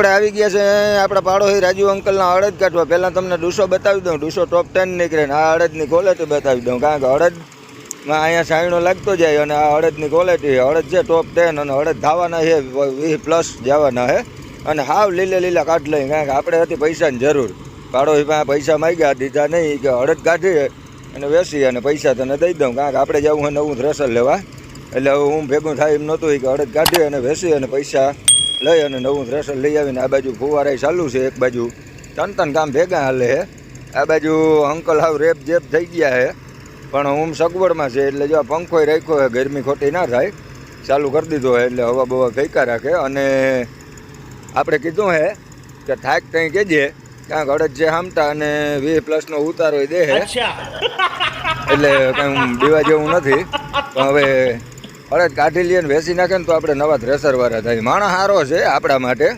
આપણે આવી ગયા છે આપણા પાડોશી રાજુ અંકલના અડદ કાઢવા. પહેલાં તમને ડૂસો બતાવી દઉં. ડૂસો ટોપ ટેન નીકળે ને આ અડદની ક્વોલિટી બતાવી દઉં. કારણ કે અડદમાં અહીંયા સાયણો લાગતો જાય અને આ અડદની ક્વોલિટી અડદ છે ટોપ ટેન અને અડદ ધાવાના છે વીસ પ્લસ જવાના છે. અને હાવ લીલે લીલા કાઢ લઈ કારણ કે આપણે હતી પૈસાની જરૂર. પાડોશી પાસે પૈસા માગ્યા, દીધા નહીં કે અડદ કાઢીએ અને વેચી અને પૈસા તને દઈ દઉં. કારણ કે આપણે જવું હોય નવું થ્રેસર લેવા. એટલે હવે હું ભેગું થાય એમ નહોતું કે અડદ કાઢીએ અને વેચી અને પૈસા લઈ અને નવું થ્રેસર લઈ આવીને આ બાજુ ફુવારાય ચાલુ છે એક બાજુ. ત્રણ ત્રણ કામ ભેગા હાલે છે આ બાજુ અંકલ હાવ રેપ જેપ થઈ ગયા છે પણ હું સગવડમાં છે એટલે જો આ પંખોય રાખ્યો હોય ગરમી ખોટી ના થાય. ચાલુ કરી દીધો હોય એટલે હવા બવા ફેંકા રાખે. અને આપણે કીધું હે કે થાક કંઈ કહેજે ક્યાંક અડદ જે હામટા અને વીસ પ્લસનો ઉતારો દે હે. એટલે કંઈ દીવા જેવું નથી. પણ હવે અડદ કાઢી લઈએ ને વેચી નાખે ને તો આપણે નવા થ્રેસર વાળા થાય. માણસ સારો છે આપણા માટે.